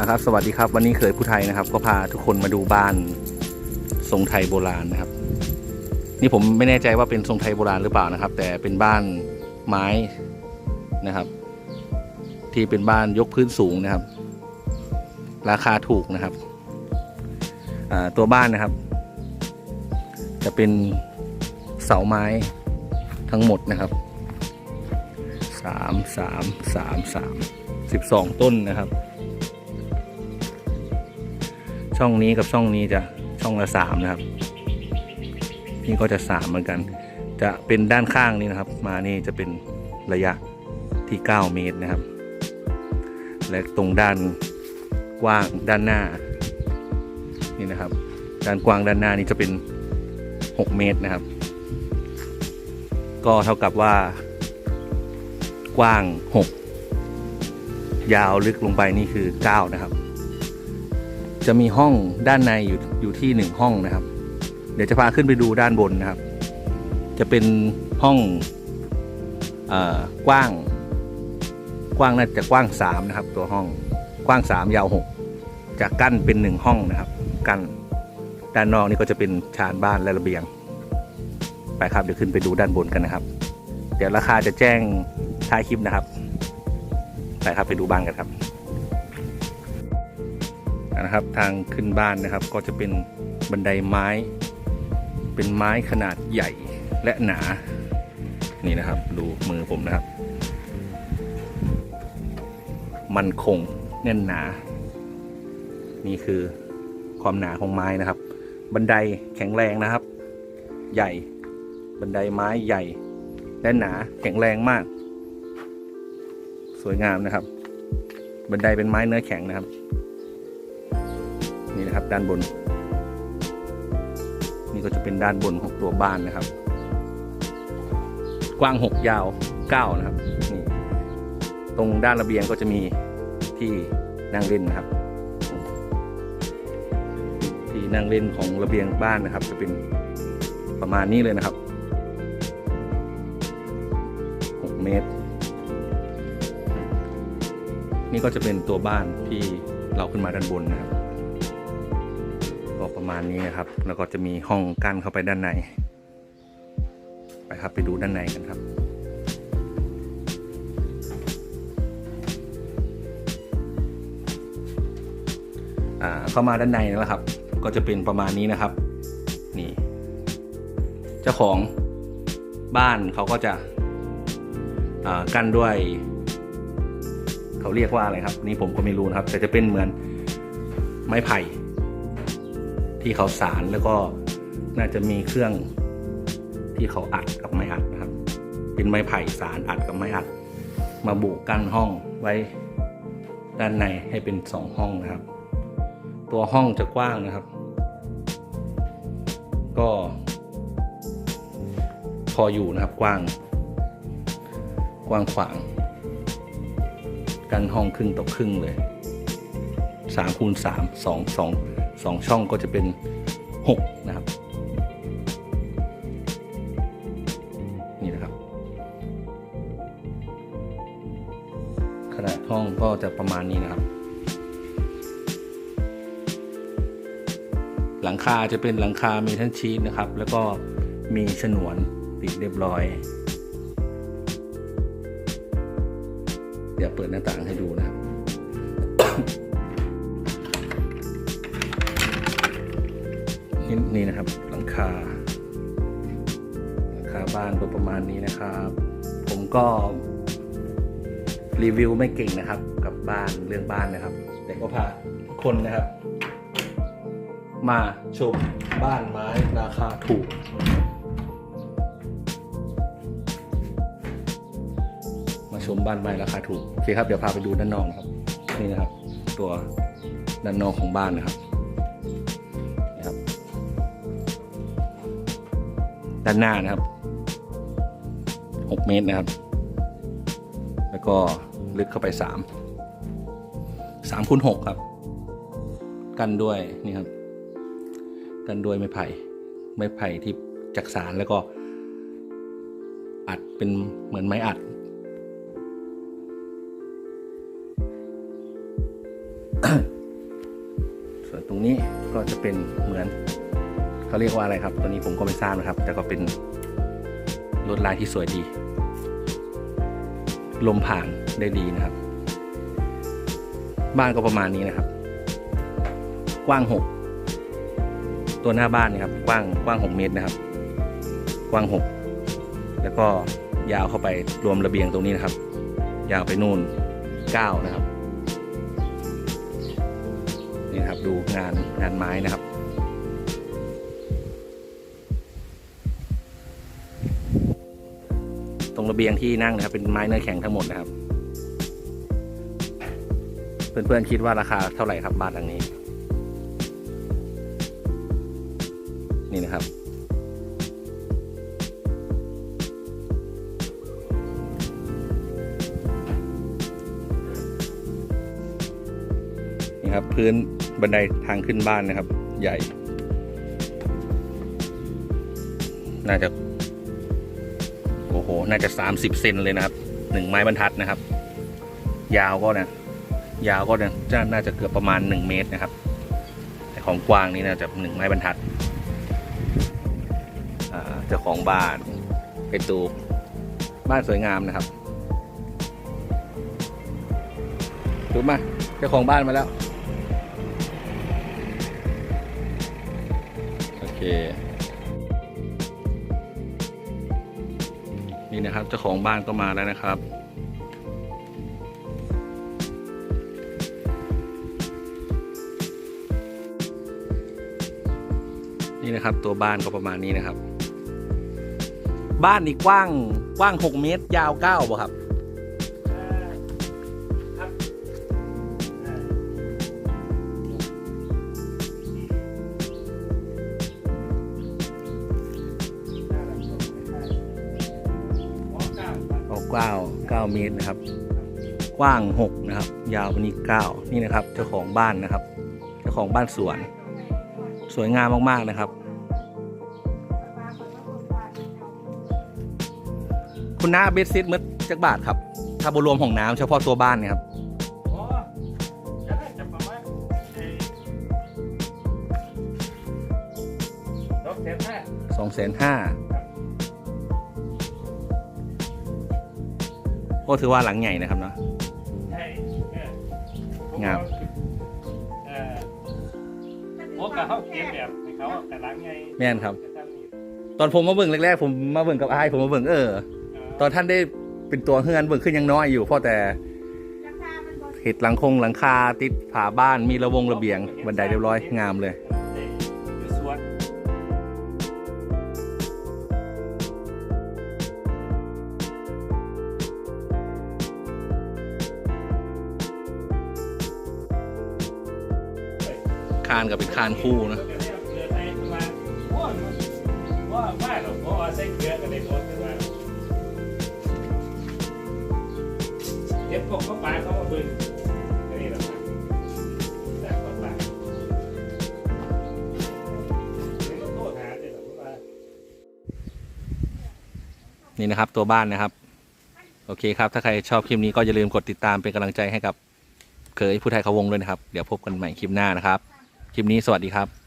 นะครับสวัสดีครับวันนี้เคยผู้ไทยนะครับ ก็พาทุกคนมาดูบ้านทรงไทยโบราณนะครับ นี่ผมไม่แน่ใจว่าเป็นทรงไทยโบราณหรือเปล่านะครับ แต่เป็นบ้านไม้นะครับ ที่เป็นบ้านยกพื้นสูงนะครับ ราคาถูกนะครับตัวบ้านนะครับ จะเป็นเสาไม้ทั้งหมดนะครับสามสามสามสามสิบสองต้นนะครับ ช่องนี้กับช่องนี้จะช่องละสามนะครับ นี่ก็จะสามเหมือนกัน จะเป็นด้านข้างนี้นะครับ มานี่จะเป็นระยะที่ 9 เมตรนะครับ และตรงด้านกว้างด้านหน้านี่นะครับ ด้านกว้างด้านหน้านี่จะเป็น 6 เมตรนะครับ ก็เท่ากับว่า กว้าง 6 ยาวลึกลงไปนี่คือ 9 นะครับ จะมีห้องด้านในอยู่อยู่ที่หนึ่งห้องนะครับ เดี๋ยวจะพาขึ้นไปดูด้านบนนะครับ จะเป็นห้องอกว้าง กว้างน่าจะกว้างสามนะครับ ตัวห้องกว้างสามยาวหกจะกั้นเป็นหนึ่งห้องนะครับ กั้นด้านนอกนี่ก็จะเป็นชานบ้านและระเบียง ไปครับเดี๋ยวขึ้นไปดูด้านบนกันนะครับ เดี๋ยวราคาจะแจ้งท้ายคลิปนะครับ ไปครับไปดูบ้านกันครับ นะครับ ทางขึ้นบ้านนะครับ ก็จะเป็นบันไดไม้ เป็นไม้ขนาดใหญ่และหนา นี่นะครับ ดูมือผมนะครับ มันคงแน่นหนา นี่คือความหนาของไม้นะครับ บันไดแข็งแรงนะครับ ใหญ่ บันไดไม้ใหญ่ และหนาแข็งแรงมาก สวยงามนะครับ บันไดเป็นไม้เนื้อแข็งนะครับ นี่นะครับ ด้านบน นี่ก็จะเป็นด้านบนของตัวบ้านนะครับ กว้างหกยาวเก้านะครับนี่ตรงด้านระเบียงก็จะมีที่นั่งเล่นนะครับ ที่นั่งเล่นของระเบียงบ้านนะครับ จะเป็นประมาณนี้เลยนะครับหกเมตร นี่ก็จะเป็นตัวบ้านที่เราขึ้นมาด้านบนนะครับ ก็ประมาณนี้นะครับ แล้วก็จะมีห้องกั้นเข้าไปด้านใน ไปครับไปดูด้านในกันครับอ่าเข้ามาด้านในแล้วครับ ก็จะเป็นประมาณนี้นะครับ นี่ เจ้าของบ้านเขาก็จะอ่ากั้นด้วย เขาเรียกว่าอะไรครับ นี่ผมก็ไม่รู้นะครับ แต่จะเป็นเหมือนไม้ไผ่ ที่เขาสารแล้วก็น่าจะมีเครื่องที่เขาอัดกับไม้อัดนะครับ เป็นไม้ไผ่สารอัดกับไม้อัด มาบุกั้นห้องไว้ด้านในให้เป็นสองห้องนะครับ ตัวห้องจะกว้างนะครับ ก็ พออยู่นะครับกว้าง กว้างขวาง กันห้องครึ่งต่อครึ่งเลยสามคูณสามสองสอง สองช่องก็จะเป็นหกนะครับ นี่นะครับ ขนาดห้องก็จะประมาณนี้นะครับ หลังคาจะเป็นหลังคาเมทัลชีตนะครับ แล้วก็มีฉนวนติดเรียบร้อย เดี๋ยวเปิดหน้าต่างให้ดูนะครับ นี่นี่นะครับหลังคาหลังคาบ้านก็ประมาณนี้นะครับ ผมก็ รีวิวไม่เก่งนะครับ กับบ้านเรื่องบ้านนะครับ แต่ก็พาทุกคนนะครับ มาชมบ้านไม้ราคาถูกมาชมบ้านไม้ราคาถูกโอเคครับ เดี๋ยวพาไปดูด้านนอกนะครับ นี่นะครับ ตัวด้านนอกของบ้านนะครับ ด้านหน้านะครับ 6 เมตรนะครับ แล้วก็ลึกเข้าไป 3 3คูณ6ครับ กันด้วยนี่ครับ กันด้วยไม้ไผ่ไม้ไผ่ที่จักสารแล้วก็ อัดเป็นเหมือนไม้อัดส่วนตรงนี้ก็จะเป็นเหมือน เขาเรียกว่าอะไรครับ ตัวนี้ผมก็ไม่ทราบนะครับ แต่ก็เป็นลวดลายที่สวยดี ลมผ่านได้ดีนะครับ บ้านก็ประมาณนี้นะครับ กว้างหกตัวหน้าบ้านนะครับ กว้างกว้างหกเมตรนะครับ กว้างหกแล้วก็ยาวเข้าไปรวมระเบียงตรงนี้นะครับ ยาวไปนู่นเก้านะครับนี่ครับดูงานงานไม้นะครับ รงระเบียงที่นั่งนะครับ เป็นไม้เนื้อแข็งทั้งหมดนะครับ เพื่อนๆคิดว่าราคาเท่าไหร่ครับบ้านหลังนี้ นี่นะครับ นี่ครับพื้นบันไดทางขึ้นบ้านนะครับ ใหญ่ น่าจะ โอ้โห น่าจะ 30 เซนเลยนะครับหนึ่งไม้บรรทัดนะครับ ยาวก็นะยาวก็นะจะน่าจะเกือบประมาณ 1 เมตรนะครับ แต่ของกว้างนี่น่าจะหนึ่งไม้บรรทัดอ่าเจ้าของบ้านเป็นตูบ้านสวยงามนะครับถูกมาเจ้าของบ้านมาแล้ว โอเค นี่นะครับเจ้าของบ้านก็มาแล้วนะครับ นี่นะครับตัวบ้านก็ประมาณนี้นะครับ บ้านนี่กว้างกว้างหกเมตร ยาวเก้าบ่ครับ เอาเก้าเก้าเมตรนะครับ กว้างหกนะครับ ยาววันนี้เก้านี่นะครับ เจ้าของบ้านนะครับ เจ้าของบ้านสวน สวยงามมากๆนะครับ คุณน้าเบสซิตมืดจักบาทครับ ถ้าบรวมของน้ำเฉพาะตัวบ้านเนี่ยครับสองแสนห้า ก็ถือว่าหลังใหญ่นะครับเนาะ ใช่เอองาม เออโอ้กับเขาเก็บแบบให้เขาแต่ล้างไงแม่นครับจะทำนี่ตอนผมมาเบิ่งแรกๆผมมาเบิ่งกับอายผมมาเบิ่งเออตอนท่านได้เป็นตัวเฮือนเบิ่งขึ้นยังน้อยอยู่เพราะแต่เห็ดหลังคงหลังคาติดฝาบ้านมีระวงระเบียงบันไดเรียบร้อยงามเลยอยู่ คานกับเป็นคานคู่นะเกลือใส่ประมาณโอ้ยมันว่าว่ากเพราะว่าใส่เกลือกันในรถขึ้นมาเก็กบเข้าไปเขามาบึงนนี้แหละครับแต่ก่องโทษหาเลยหรอกว่านี่นะครับตัวบ้านนะครับ โอเคครับ ถ้าใครชอบคลิปนี้ก็อย่าลืมกดติดตามเป็นกำลังใจให้กับเคยผู้ไทยเขาวงด้วยนะครับ เดี๋ยวพบกันใหม่คลิปหน้านะครับ คลิปนี้สวัสดีครับ